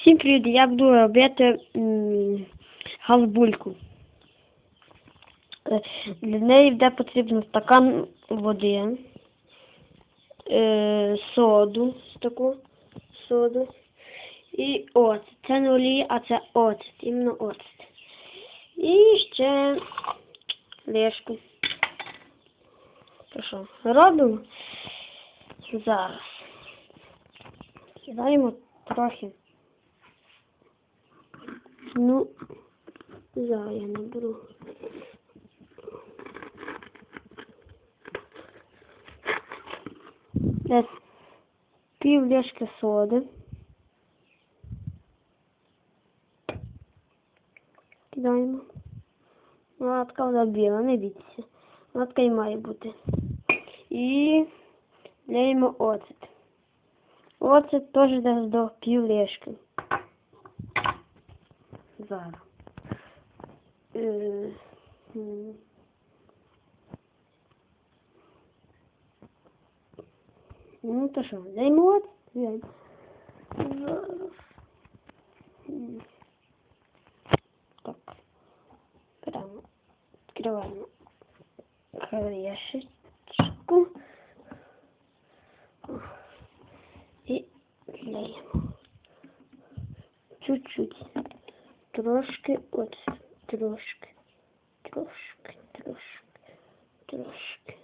Всім привіт, я буду робити м, газбульку. Е, Для неї буде потрібно стакан води, е, соду, таку соду і оцет. Це не олія, а це оцет, іменно оцет. І ще лишку. Що, робимо зараз. Кидаємо трохи. Ну, зараз я наберу. Десь пів ложки соди. Кидаємо. Вона така вона біла, не бійтеся. Вона така і має бути. І даємо оцет. Оцет теж десь до пів ложки. Зараз. Е, м. Ну то що, даємо от? Даємо. Зараз. М. Так. Прямо відкриваємо кришечку. І леємо. Чуть-чуть. Трошки от, трошки, трошки, трошки, трошки,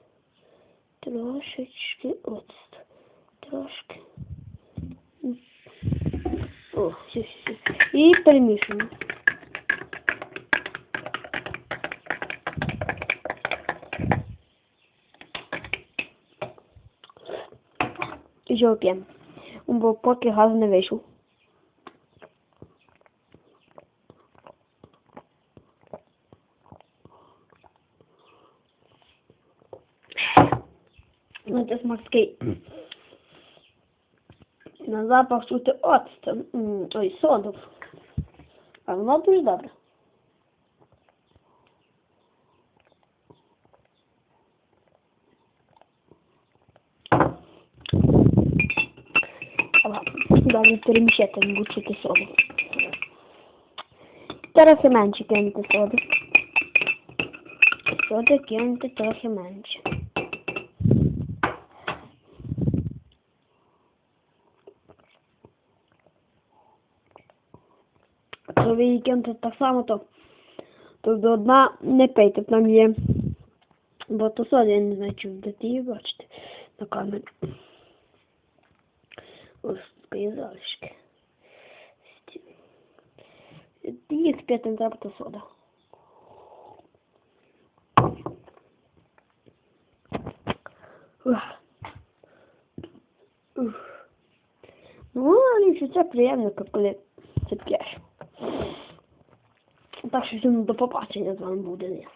трошечки от, трошки. О, все, все. І перемішуємо. І що п'ємо? Бо поки газ не вийшов. minutes maxgate. Na zapach czuł te octem, mm, oj, sodów. Ale no to już dobre. Dobra, dobrze, którym się ten guczy te sody. Teraz je męczy, kiedy te sody. Sody, kiedy trochę męczy. її кинете так само, то, то до дна не пийте, там є багато соди, я не знаю, чи будете її бачите на камері. Ось такі залишки. Їх п'яти не треба то сода. Ух. Ух. Ну, але це приємно, коли це п'єш. Так що всім до побачення з вами буде. я.